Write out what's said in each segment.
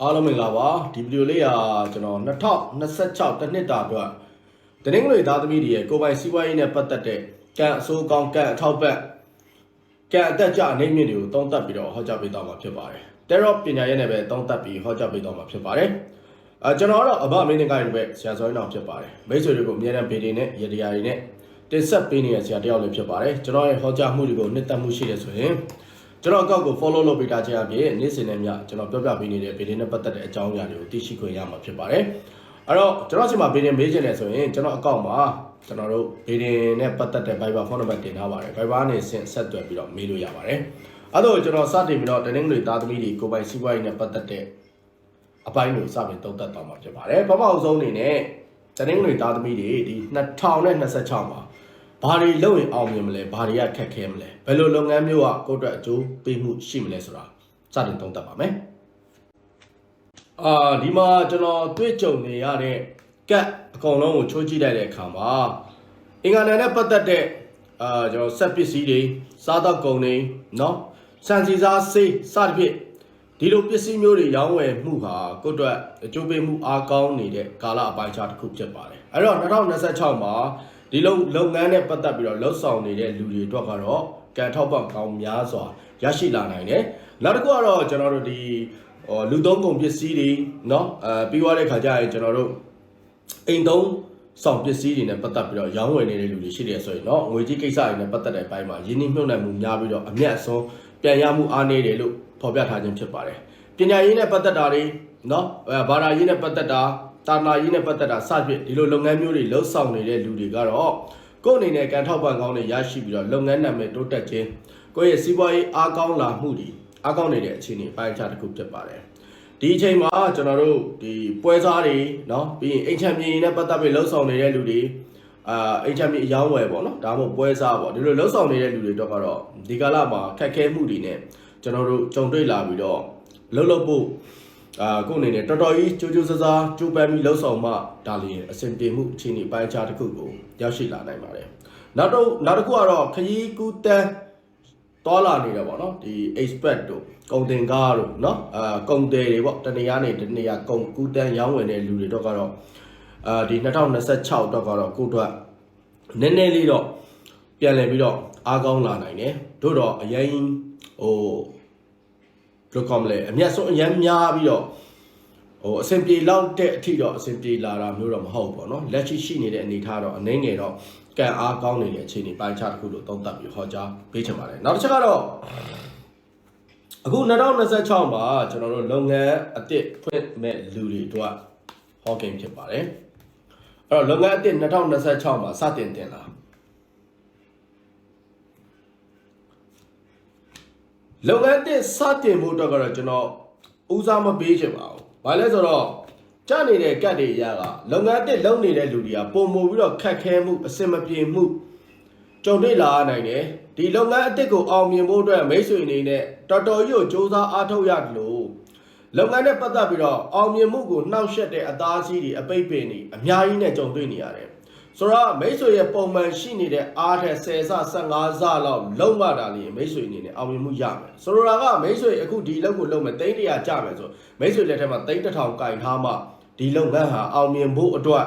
အားလုံးမင်္ဂလာပါဒီဗီဒီယိုလေးကကျွန်တော်2026တနှစ်တာအတွက်တနင်္ဂနွေသားသမီးတွေရဲ့ကိုယ်ပိုင်စီးပွားရေးနဲ့ပတ်သက်တဲ့ကံအဆိုးကောင်းကံအထောက်ပံ့ကံအသက်ကြအနေမြင့်တွေကိုသုံးသပ်ပြီးတော့ဟောကြားပေးသွားမှာဖြစ်ပါတယ်တဲရော့ပညာရေးနဲ့ပဲသုံးသပ်ပြီးဟောကြားပေးသွားမှာဖြစ်ပါတယ်အဲကျွန်တော်ကတော့အဘမင်းနေကိုင်းပဲဆရာစောရင်းအောင်ဖြစ်ပါတယ်မိတ်ဆွေတွေကိုအများနဲ့ဗီဒီယိုနဲ့ရတရားတွေနဲ့တင်ဆက်ပေးနေတဲ့ဆရာတယောက်လည်းဖြစ်ပါတယ်ကျွန်တော်ရဲ့ဟောကြားမှုတွေကိုနှစ်သက်မှုရှိတယ်ဆိုရင် ကျွန်တော်အကောက်ကို follow လုပ်ပေးတာခြင်းအပြင်နေ့စဉ်နဲ့မျှကျွန်တော်ပြောပြပေးနေတဲ့ဗီဒီယိုနဲ့ပတ်သက်တဲ့အကြောင်းအရာတွေကိုသိရှိခွင့်ရမှာဖြစ်ပါတယ်။အဲ့တော့ကျွန်တော်ဆီမှာဗီဒီယိုမေးချင်တယ်ဆိုရင်ကျွန်တော်အကောက်မှာကျွန်တော်တို့ဗီဒီယိုနဲ့ပတ်သက်တဲ့ Viber ဖုန်းနံပါတ်တင်ထားပါတယ်။ Viber နဲ့ဆင့်ဆက်သွယ်ပြီးတော့မေးလို့ရပါတယ်။အဲ့တော့ကျွန်တော်စတင်ပြီးတော့တနင်္ဂနွေသားသမီးတွေကိုယ်ပိုင်စီးပွားရေးနဲ့ပတ်သက်တဲ့အပိုင်းကိုစတင်သုံးသပ်သွားမှာဖြစ်ပါတယ်။ပထမအဆုံးအနေနဲ့တနင်္ဂနွေသားသမီးတွေဒီ2026မှာ ဘာတွေလုပ်ရင်အောင်မြင်မလဲဘာတွေကခက်ခဲမလဲဘယ်လိုလုပ်ငန်းမျိုးကကိုယ့်အတွက်အကျိုးပေးမှုရှိမလဲဆိုတာစတင်သုံးသပ်ပါမယ်အာဒီမှာကျွန်တော်တွေ့ကြုံနေရတဲ့ကတ်အကောင်လုံးကိုချိုးကြည့်လိုက်တဲ့အခါမှာအင်္ဂါနယ်နဲ့ပတ်သက်တဲ့အာကျွန်တော်ဆက်ပစ္စည်းတွေစားတော့ကုန်တွေเนาะစံစီစားဆေးစသဖြင့်ဒီလိုပစ္စည်းမျိုးတွေရောင်းဝယ်မှုဟာကိုယ့်အတွက်အကျိုးပေးမှုအားကောင်းနေတဲ့ကာလအပိုင်းခြားတစ်ခုဖြစ်ပါတယ်အဲ့တော့2026မှာ ဒီလုံလုပ်ငန်းနဲ့ပတ်သက်ပြီးတော့လှုပ်ဆောင်နေတဲ့လူတွေအတွက်ကတော့ကံထောက်ပံ့ကောင်းများစွာရရှိလာနိုင်တယ်နောက်တစ်ခုကတော့ကျွန်တော်တို့ဒီဟိုလူသုံးကုန်ပစ္စည်းတွေเนาะအဲပြီးသွားတဲ့ခါကျရင်ကျွန်တော်တို့အိမ်သုံးဆောင်ပစ္စည်းတွေနဲ့ပတ်သက်ပြီးတော့ရောင်းဝယ်နေတဲ့လူတွေရှိတယ်ဆိုရင်เนาะငွေကြီးကိစ္စတွေနဲ့ပတ်သက်တဲ့အပိုင်းမှာယင်းနှိမ့်မြုပ်နှံမှုများပြီးတော့အမျက်အစွန်းပြန်ရမှုအားနည်းတယ်လို့ဖော်ပြထားခြင်းဖြစ်ပါတယ်ပညာရေးနဲ့ပတ်သက်တာတွေเนาะအဲဘာသာရေးနဲ့ပတ်သက်တာ တာနာရေးနဲ့ပတ်သက်တာစသဖြင့်ဒီလိုလုပ်ငန်းမျိုးတွေလှုပ်ဆောင်နေတဲ့လူတွေကတော့ကိုယ့်အနေနဲ့ကန်ထောက်ပံ့ကောင်းတွေရရှိပြီးတော့လုပ်ငန်းနာမည်တိုးတက်ခြင်းကိုယ့်ရဲ့စီးပွားရေးအားကောင်းလာမှုတွေအားကောင်းနေတဲ့အခြေအနေပိုင်းခြားတစ်ခုဖြစ်ပါတယ်ဒီအချိန်မှာကျွန်တော်တို့ဒီပွဲစားတွေเนาะပြီးရင်အိမ်ချမ်းမြေနဲ့ပတ်သက်ပြီးလှုပ်ဆောင်နေတဲ့လူတွေအာအိမ်ချမ်းမြေအယောင်းဝယ်ပေါ့နော်ဒါမှမဟုတ်ပွဲစားပေါ့ဒီလိုလှုပ်ဆောင်နေတဲ့လူတွေတော့ကတော့ဒီကာလမှာခက်ခဲမှုတွေနဲ့ကျွန်တော်တို့ကြုံတွေ့လာပြီးတော့လှုပ်လှုပ်ဖို့ အာကိုယ့်အနေနဲ့တော်တော်ကြီးကြိုးကြိုးစားစားကြိုးပမ်းပြီးလှုပ်ဆောင်မှဒါလျင်အဆင်ပြေမှုအခြေအနေပိုင်းခြားတစ်ခုကိုရောက်ရှိလာနိုင်ပါတယ်နောက်တော့နောက်တစ်ခုကတော့ခရီးကူးတန်းတော်လာနေတယ်ပေါ့နော်ဒီ expert တို့ကုန်တင်ကားတို့เนาะအာကုန်တယ်တွေပေါ့တနေရာနေတနေရာကုန်ကူးတန်းရောင်းဝယ်တဲ့လူတွေတော့ကတော့အာဒီ2026တော့ကတော့ကိုယ့်အတွက်နည်းနည်းလေးတော့ပြန်လည်ပြီးတော့အားကောင်းလာနိုင်တယ်တို့တော့အရင်ဟိုဘယ် လိုကောမလဲအမျက်ဆုံးအရင်များပြီးတော့ဟိုအဆင်ပြေလောက်တဲ့အထိတော့အဆင်ပြေလာတာမျိုးတော့မဟုတ်ဘူးပေါ့နော်လက်ရှိရှိနေတဲ့အနေအထားတော့အနေငယ်တော့ကံအားကောင်းနေတဲ့အခြေအနေပိုင်းခြားတစ်ခုလို့သုံးသပ်ပြီးဟောကြားပေးချင်ပါတယ်နောက်တစ်ချက်ကတော့အခု2026မှာကျွန်တော်တို့လုပ်ငန်းအသစ်ဖွင့်မဲ့လူတွေအတွက်ဟောကိန်းဖြစ်ပါတယ်အဲ့တော့လုပ်ငန်းအသစ်2026မှာစတင်တင်လာ လုပ်ငန်းအသစ်စတင်ဖို့အတွက်ကတော့ကျွန်တော်ဦးစားမပေးချင်ပါဘူး။ဘာလဲဆိုတော့ကြနေတဲ့ကတ်တွေရကလုပ်ငန်းအသစ်လုပ်နေတဲ့လူတွေကပုံမူပြီးတော့ခက်ခဲမှုအဆင်မပြေမှုကြုံတွေ့လာရနိုင်တယ်။ဒီလုပ်ငန်းအသစ်ကိုအောင်မြင်ဖို့အတွက်မိတ်ဆွေအနေနဲ့တော်တော်ကြီးကိုစ조사အားထုတ်ရတယ်လို့လုပ်ငန်းနဲ့ပတ်သက်ပြီးတော့အောင်မြင်မှုကိုနှောက်ယှက်တဲ့အသားစီးတွေအပိတ်ပင်တွေအများကြီးနဲ့ကြုံတွေ့နေရတယ်။ ဆိုတော့မိတ်ဆွေရဲ့ပုံမှန်ရှိနေတဲ့အားထက်10ဆ15ဆလောက်လုံးမတာလေမိတ်ဆွေအနေနဲ့အောင်မြင်မှုရမယ်။ဆိုလိုတာကမိတ်ဆွေအခုဒီလုပ်ကိုလုပ်မယ်တိတ်တရာကြမယ်ဆိုမိတ်ဆွေလက်ထက်မှာတိတ်တစ်ထောင်ကင်ထားမှဒီလုပ်ငန်းဟာအောင်မြင်ဖို့အတွက်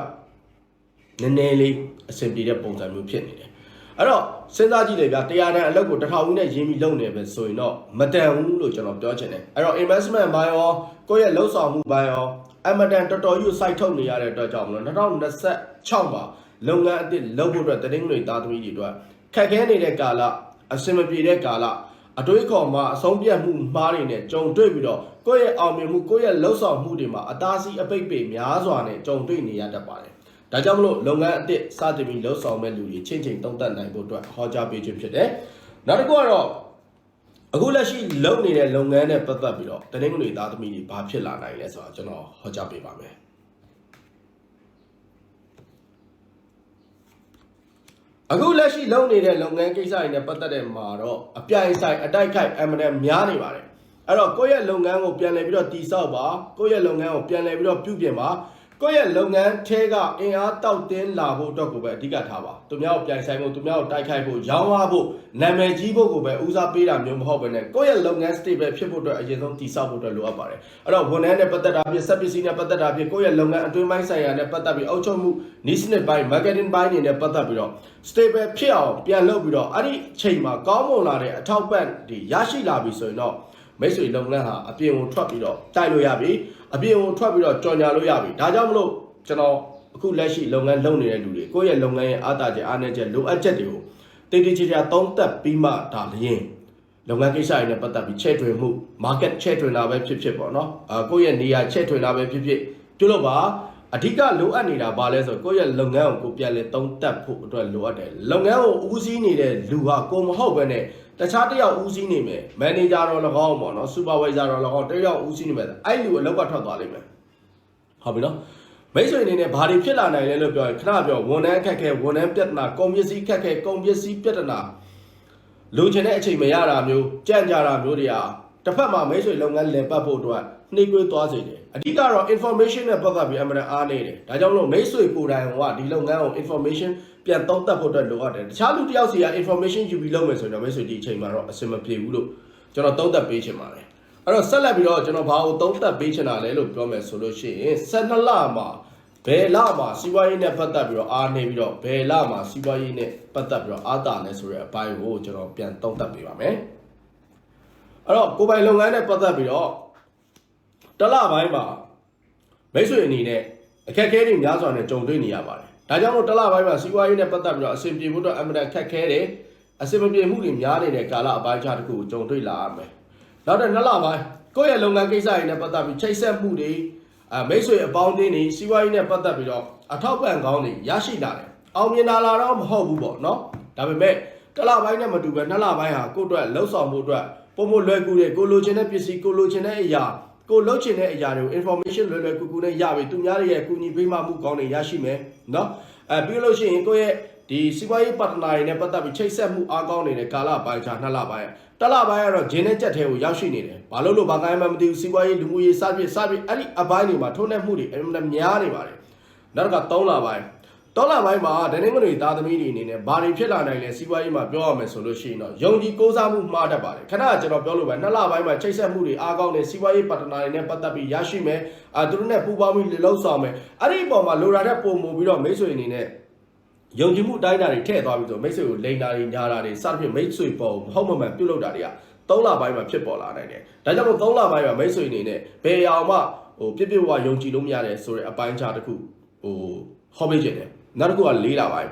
နည်းနည်းလေးအဆင်ပြေတဲ့ပုံစံမျိုးဖြစ်နေတယ်။အဲ့တော့စဉ်းစားကြည့်လေဗျာတရားတန်အလုပ်ကိုတစ်ထောင်ဦးနဲ့ရင်းပြီးလုပ်နေပဲဆိုရင်တော့မတန်ဘူးလို့ကျွန်တော်ပြောချင်တယ်။အဲ့တော့ investment ဘိုင်းရောကိုယ့်ရဲ့လှုပ်ဆောင်မှုဘိုင်းရောအမတန်တော်တော်ကြီးစိုက်ထုတ်နေရတဲ့အတွက်ကြောင့်မလို့2026မှာ လုပ်ငန်းအသစ်လုပ်ဖို့အတွက်တနင်္ဂနွေသားသမီးတွေအတွက်ခက်ခဲနေတဲ့ကာလအဆင်မပြေတဲ့ကာလအတွေးခေါ်မှာအဆုံးပြတ်မှုမှားတွေနဲ့ကြုံတွေ့ပြီးတော့ကိုယ့်ရဲ့အောင်မြင်မှုကိုယ့်ရဲ့လှုပ်ဆောင်မှုတွေမှာအသားစီးအပိတ်ပေများစွာနဲ့ကြုံတွေ့နေရတတ်ပါတယ်။ဒါကြောင့်မလို့လုပ်ငန်းအသစ်စတင်ပြီးလှုပ်ဆောင်မဲ့လူတွေချင်းချင်းတုံ့တက်နိုင်ဖို့အတွက်ဟောကြားပေးခြင်းဖြစ်တယ်။နောက်တစ်ခုကတော့အခုလက်ရှိလုပ်နေတဲ့လုပ်ငန်းနဲ့ပတ်သက်ပြီးတော့တနင်္ဂနွေသားသမီးတွေဘာဖြစ်လာနိုင်လဲဆိုတာကျွန်တော်ဟောကြားပေးပါမယ်။အခုလက် ရှိလုပ်နေတဲ့လုပ်ငန်းကိစ္စတွေနဲ့ပတ်သက်တဲ့မှာတော့အပြိုင်ဆိုင်အတိုက်ခိုက်အမှန်တန်များနေပါတယ်အဲ့တော့ကိုယ့်ရဲ့လုပ်ငန်းကိုပြန်လည်ပြီးတော့တည်ဆောက်ပါကိုယ့်ရဲ့လုပ်ငန်းကိုပြန်လည်ပြီးတော့ပြုပြင်ပါ ကိုယ့်ရဲ့လုပ်ငန်းထဲကအင်အားတောက်တင်းလာဖို့အတွက်ကိုပဲအဓိကထားပါသူများကိုပြိုင်ဆိုင်ဖို့သူများကိုတိုက်ခိုက်ဖို့ရောင်းရဖို့နာမည်ကြီးဖို့ကိုပဲဦးစားပေးတာမျိုးမဟုတ်ဘဲနဲ့ကိုယ့်ရဲ့လုပ်ငန်း stable ဖြစ်ဖို့အတွက်အရင်ဆုံးတည်ဆောက်ဖို့အတွက်လိုအပ်ပါတယ်အဲ့တော့ဝန်ထမ်းနဲ့ပတ်သက်တာဖြစ်စက်ပစ္စည်းနဲ့ပတ်သက်တာဖြစ်ကိုယ့်ရဲ့လုပ်ငန်းအတွင်းပိုင်းဆိုင်ရာနဲ့ပတ်သက်ပြီးအုပ်ချုပ်မှု needs နဲ့ပိုင်း marketing ပိုင်းတွေနဲ့ပတ်သက်ပြီးတော့ stable ဖြစ်အောင်ပြန်လုပ်ပြီးတော့အဲ့ဒီချိန်မှာကောင်းမွန်လာတဲ့အထောက်ပံ့တွေရရှိလာပြီဆိုရင်တော့ မိတ်ဆွေလုပ်ငန်းဟာအပြင်ကိုထွက်ပြီးတော့တိုက်လို့ရပြီအပြင်ကိုထွက်ပြီးတော့ကြော်ညာလို့ရပြီဒါကြောင့်မလို့ကျွန်တော်အခုလက်ရှိလုပ်ငန်းလုပ်နေတဲ့လူတွေကိုယ့်ရဲ့လုပ်ငန်းရဲ့အားတာချက်အားနည်းချက်လိုအပ်ချက်တွေကိုတိတိကျကျသုံးသပ်ပြီးမှဒါလျင်လုပ်ငန်းကိစ္စတွေနဲ့ပတ်သက်ပြီးချဲ့ထွင်မှု market ချဲ့ထွင်တာပဲဖြစ်ဖြစ်ပေါ့နော်အာကိုယ့်ရဲ့နေရာချဲ့ထွင်တာပဲဖြစ်ဖြစ်ပြုလို့ပါအဓိကလိုအပ်နေတာဘာလဲဆိုတော့ကိုယ့်ရဲ့လုပ်ငန်းကိုကိုပြန်လဲသုံးသပ်ဖို့အတွက်လိုအပ်တယ်လုပ်ငန်းကိုဦးစီးနေတဲ့လူဟာကိုမဟုတ်ဘဲနဲ့ တခြားတစ်ယောက်ဦးစီးနေမယ်မန်နေဂျာတော့၎င်းပေါ့နော်စူပါဝိုင်ဇာတော့၎င်းတစ်ယောက်ဦးစီးနေမယ်အဲ့လူအလောက်ကထွက်သွားလိမ့်မယ်ဟုတ်ပြီနော်မိတ်ဆွေအနေနဲ့ဘာတွေဖြစ်လာနိုင်လဲလို့ပြောရင်ခဏပြောဝန်ထမ်းအခက်ခဲဝန်ထမ်းပြဿနာကုန်ပစ္စည်းအခက်ခဲကုန်ပစ္စည်းပြဿနာလိုချင်တဲ့အချိန်မရတာမျိုးကြံ့ကြတာမျိုးတွေဟာတစ်ဖက်မှာမိတ်ဆွေလုပ်ငန်းလည်ပတ်ဖို့အတွက်နှိပ်ကွေးသွားစေတယ်အဓိကတော့ information နဲ့ပတ်သက်ပြီးအမှန်တန်အားနေတယ်ဒါကြောင့်မလို့မိတ်ဆွေကိုယ်တိုင်ကဒီလုပ်ငန်းကို information ပြန်သုံးသပ်ဖို့အတွက်လိုအပ်တယ်တခြားလူတစ်ယောက်စီက information ယူပြီးလုပ်မယ်ဆိုရင်တော့မိတ်ဆွေဒီအချိန်မှာတော့အဆင်မပြေဘူးလို့ကျွန်တော်သုံးသပ်ပေးချင်ပါတယ်အဲ့တော့ဆက်လက်ပြီးတော့ကျွန်တော်ဘာကိုသုံးသပ်ပေးချင်တာလဲလို့ပြောမယ်ဆိုလို့ရှိရင်12လမှာဘယ်လမှာစီးပွားရေးနဲ့ပတ်သက်ပြီးတော့အားနေပြီးတော့ဘယ်လမှာစီးပွားရေးနဲ့ပတ်သက်ပြီးတော့အားတာလဲဆိုတဲ့အပိုင်းကိုကျွန်တော်ပြန်သုံးသပ်ပေးပါမယ်အဲ့တော့ကိုယ်ပိုင်လုပ်ငန်းနဲ့ပတ်သက်ပြီးတော့ တစ်လပိုင်းမှာမိတ်ဆွေအနေနဲ့အခက်အခဲတွေများစွာနဲ့ကြုံတွေ့နေရပါတယ်ဒါကြောင့်မို့တစ်လပိုင်းမှာစီးပွားရေးနဲ့ပတ်သက်ပြီးတော့အဆင်ပြေဖို့အတွက်အမှန်တန်ခက်ခဲတယ်အဆင်မပြေမှုတွေများနေတဲ့ကာလအပိုင်းခြားတစ်ခုကိုကြုံတွေ့လာရမယ်နောက်တဲ့နှစ်လပိုင်းကိုယ့်ရဲ့လုပ်ငန်းကိစ္စတွေနဲ့ပတ်သက်ပြီးချိတ်ဆက်မှုတွေအမိတ်ဆွေအပေါင်းအသင်းတွေစီးပွားရေးနဲ့ပတ်သက်ပြီးတော့အထောက်ပံ့ကောင်းတွေရရှိလာတယ်အောင်မြင်လာလာတော့မဟုတ်ဘူးပေါ့နော်ဒါပေမဲ့တစ်လပိုင်းနဲ့မတူပဲနှစ်လပိုင်းဟာကိုယ့်အတွက်လှုပ်ဆောင်မှုအတွက်ပုံမလွယ်ကူတဲ့ကိုလိုချင်တဲ့ပစ္စည်းကိုလိုချင်တဲ့အရာ ကိုလှုပ်ချင်တဲ့အရာတွေကို information လွယ်လွယ်ကူကူနဲ့ရပြီသူများတွေရဲ့အကူအညီပေးမှမှုကောင်းတွေရရှိမယ်နော်အဲပြီးလို့ရှိရင်ကိုယ့်ရဲ့ဒီစီးပွားရေးပါတနာတွေနဲ့ပတ်သက်ပြီးချိတ်ဆက်မှုအားကောင်းနေတဲ့ကာလပိုင်းခြားနှစ်လပိုင်းတစ်လပိုင်းကတော့ဂျင်းနဲ့ကြက်ထဲကိုရောက်ရှိနေတယ်ဘာလို့လို့ဘာကိုင်းမှမသိဘူးစီးပွားရေးလူမှုရေးစသဖြင့်စသဖြင့်အဲ့ဒီအပိုင်းတွေမှာထုံးနှက်မှုတွေအမှန်များနေပါတယ်နောက်က3လပိုင်း တော်လာပိုင်းမှာဒနေမတွေသားသမီးတွေအနေနဲ့ဘာတွေဖြစ်လာနိုင်လဲစီးပွားရေးမှာပြောရမယ်ဆိုလို့ရှိရင်တော့ယုံကြည်ကိုးစားမှုမှားတတ်ပါတယ်ခဏကျွန်တော်ပြောလို့ပဲနှစ်လပိုင်းမှာချိတ်ဆက်မှုတွေအားကောင်းတဲ့စီးပွားရေးပါတနာတွေနဲ့ပတ်သက်ပြီးရရှိမယ်အာသူတို့နဲ့ပူးပေါင်းပြီးလှုပ်ဆောင်မယ်အဲ့ဒီအပေါ်မှာလိုရာတဲ့ပုံမူပြီးတော့မိတ်ဆွေအနေနဲ့ယုံကြည်မှုတိုင်းတာတွေထည့်သွားပြီးဆိုမိတ်ဆွေကိုလိန်တာတွေညာတာတွေစသဖြင့်မိတ်ဆွေပေါ်မဟုတ်မမှန်ပြုတ်လောက်တာတွေက3လပိုင်းမှာဖြစ်ပေါ်လာနိုင်တယ်ဒါကြောင့်မို့3လပိုင်းမှာမိတ်ဆွေအနေနဲ့ဘယ်အောင်မှဟိုပြစ်ပြဝယုံကြည်လို့မရတဲ့ဆိုတဲ့အပိုင်းခြားတစ်ခုဟိုဟောပေးခြင်းတယ် နောက်တစ်ခုက၄လပိုင်း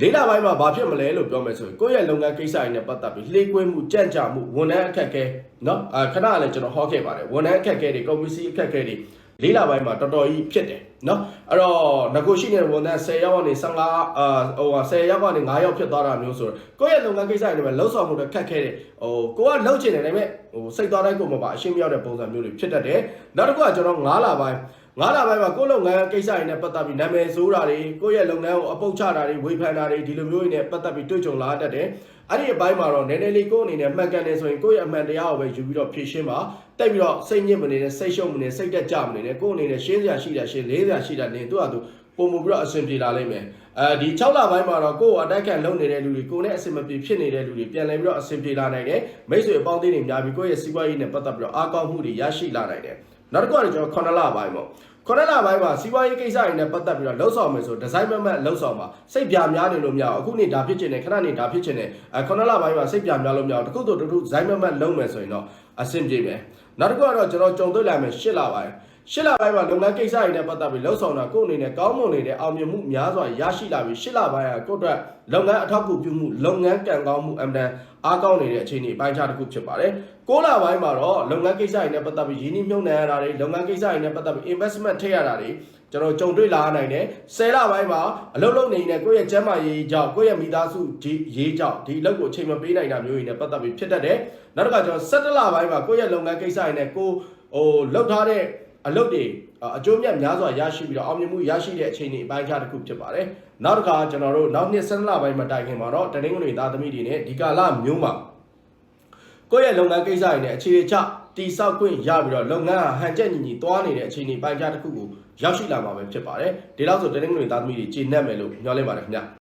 လေးလပိုင်းမှာဘာဖြစ်မလဲလို့ပြောမယ်ဆိုရင်ကိုယ့်ရဲ့လုပ်ငန်းကိစ္စတွေနဲ့ပတ်သက်ပြီးလှေးကွင်းမှုကြံ့ကြာမှုဝန်ထမ်းအခက်အခဲเนาะအာခဏလည်းကျွန်တော်ဟောခဲ့ပါတယ်ဝန်ထမ်းအခက်အခဲတွေကွန်ပျူတာအခက်အခဲတွေလေးလပိုင်းမှာတော်တော်ကြီးဖြစ်တယ်เนาะအဲ့တော့ငကိုရှိနေတဲ့ဝန်ထမ်း10ယောက်ကနေ15အာဟို10ယောက်ကနေ9ယောက်ဖြစ်သွားတာမျိုးဆိုတော့ကိုယ့်ရဲ့လုပ်ငန်းကိစ္စတွေနဲ့လှုပ်ဆောင်မှုတွေခက်ခဲတယ်ဟိုကိုကလှုပ်ချင်တယ်ဒါပေမဲ့ဟိုစိတ်သွားတိုင်းကိုမပါအရှင်းမရောက်တဲ့ပုံစံမျိုးတွေဖြစ်တတ်တယ်နောက်တစ်ခုကကျွန်တော်9လပိုင်း ငါးလပိုင်းမှာကိုယ့်လုပ်ငန်းကိစ္စတွေနဲ့ပတ်သက်ပြီးနာမည်ဆိုးတာတွေကိုယ့်ရဲ့လုပ်ငန်းကိုအပုတ်ချတာတွေဝေဖန်တာတွေဒီလိုမျိုးတွေနဲ့ပတ်သက်ပြီးတွေ့ကြုံလာတတ်တယ်။အဲ့ဒီအပိုင်းမှာတော့နည်းနည်းလေးကိုယ့်အနေနဲ့မှတ်ကန်နေဆိုရင်ကိုယ့်ရဲ့အမှန်တရားကိုပဲယူပြီးတော့ဖြည့်ရှင်းပါ။တက်ပြီးတော့စိတ်ညစ်မနေနဲ့စိတ်ရှုပ်မနေစိတ်တက်ကြမနေနဲ့ကိုယ့်အနေနဲ့ရှင်းစရာရှိတာရှင်းလေးစရာရှိတာနေသူ့ဟာသူပုံမူပြီးတော့အဆင်ပြေလာလိမ့်မယ်။အဲဒီ6လပိုင်းမှာတော့ကိုယ့်ကိုအတိုက်ခံလုပ်နေတဲ့လူတွေကိုယ်နဲ့အဆင်မပြေဖြစ်နေတဲ့လူတွေပြန်လည်ပြီးတော့အဆင်ပြေလာနိုင်တယ်။မိတ်ဆွေအပေါင်းအသင်းတွေများပြီးကိုယ့်ရဲ့စီးပွားရေးနဲ့ပတ်သက်ပြီးတော့အားကောင်းမှုတွေရရှိလာနိုင်တယ်။ နောက်တစ်ခုကတော့ကျွန်တော်9လပိုင်းပေါ့ခုနလပိုင်းမှာစီးပွားရေးကိစ္စတွေနဲ့ပတ်သက်ပြီးတော့လှုပ်ဆောင်မယ်ဆိုဒီဇိုင်းမမတ်လှုပ်ဆောင်ပါစိတ်ပြများနေလို့မရအောင်အခုနေဒါဖြစ်ချင်တယ်ခဏနေဒါဖြစ်ချင်တယ်အဲခုနလပိုင်းမှာစိတ်ပြများလို့မရအောင်တခုတော့တခုဇိုင်းမမတ်လုံးမယ်ဆိုရင်တော့အဆင်ပြေမယ်နောက်တစ်ခုကတော့ကျွန်တော်ကြုံတွေ့လာမယ်ရှစ်လပိုင်း ရှစ်လပိုင်းမှာလုပ်ငန်းကိစ္စတွေနဲ့ပတ်သက်ပြီးလှုပ်ဆောင်တာကိုယ်အနေနဲ့ကောင်းမွန်နေတဲ့အောင်မြင်မှုများစွာရရှိလာပြီးရှစ်လပိုင်းကကိုယ့်အတွက်လုပ်ငန်းအထောက်အကူပြုမှုလုပ်ငန်းကံကောင်းမှုအမှန်တန်အားကောင်းနေတဲ့အခြေအနေအပိုင်းခြားတစ်ခုဖြစ်ပါတယ်။ကိုးလပိုင်းမှာတော့လုပ်ငန်းကိစ္စတွေနဲ့ပတ်သက်ပြီးရင်းနှီးမြှုပ်နှံရတာတွေလုပ်ငန်းကိစ္စတွေနဲ့ပတ်သက်ပြီး investment ထည့်ရတာတွေကျွန်တော်ကြုံတွေ့လာနိုင်တယ်။ဆယ်လပိုင်းမှာအလုပ်လုပ်နေတဲ့ကိုယ့်ရဲ့ကျန်းမာရေးကြောင့်ကိုယ့်ရဲ့မိသားစုဒီရေးကြောင့်ဒီအလုပ်ကိုအချိန်မပေးနိုင်တာမျိုးတွေနဲ့ပတ်သက်ပြီးဖြစ်တတ်တယ်။နောက်တစ်ခါကျွန်တော်17လပိုင်းမှာကိုယ့်ရဲ့လုပ်ငန်းကိစ္စတွေနဲ့ကိုဟိုလုပ်ထားတဲ့ အလုပ်တွေအကျိုးမြတ်များစွာရရှိပြီးတော့အောင်မြင်မှုရရှိတဲ့အခြေအနေအပိုင်းခြားတစ်ခုဖြစ်ပါတယ်။နောက်တစ်ခါကျွန်တော်တို့နောက်နှစ်17လပိုင်းမှာတိုင်ခင်မှာတော့တနင်္ဂနွေသားသမီးတွေနဲ့ဒီကာလမျိုးမှာကိုယ့်ရဲ့လုပ်ငန်းကိစ္စတွေနဲ့အခြေချတိစောက်ခွင့်ရပြီးတော့လုပ်ငန်းဟာဟန်ချက်ညီညီသွားနေတဲ့အခြေအနေပိုင်းခြားတစ်ခုကိုရောက်ရှိလာမှာပဲဖြစ်ပါတယ်ဒီလောက်ဆိုတနင်္ဂနွေသားသမီးတွေကျေနပ်မယ်လို့ညွှန်လင့်ပါတယ်ခင်ဗျ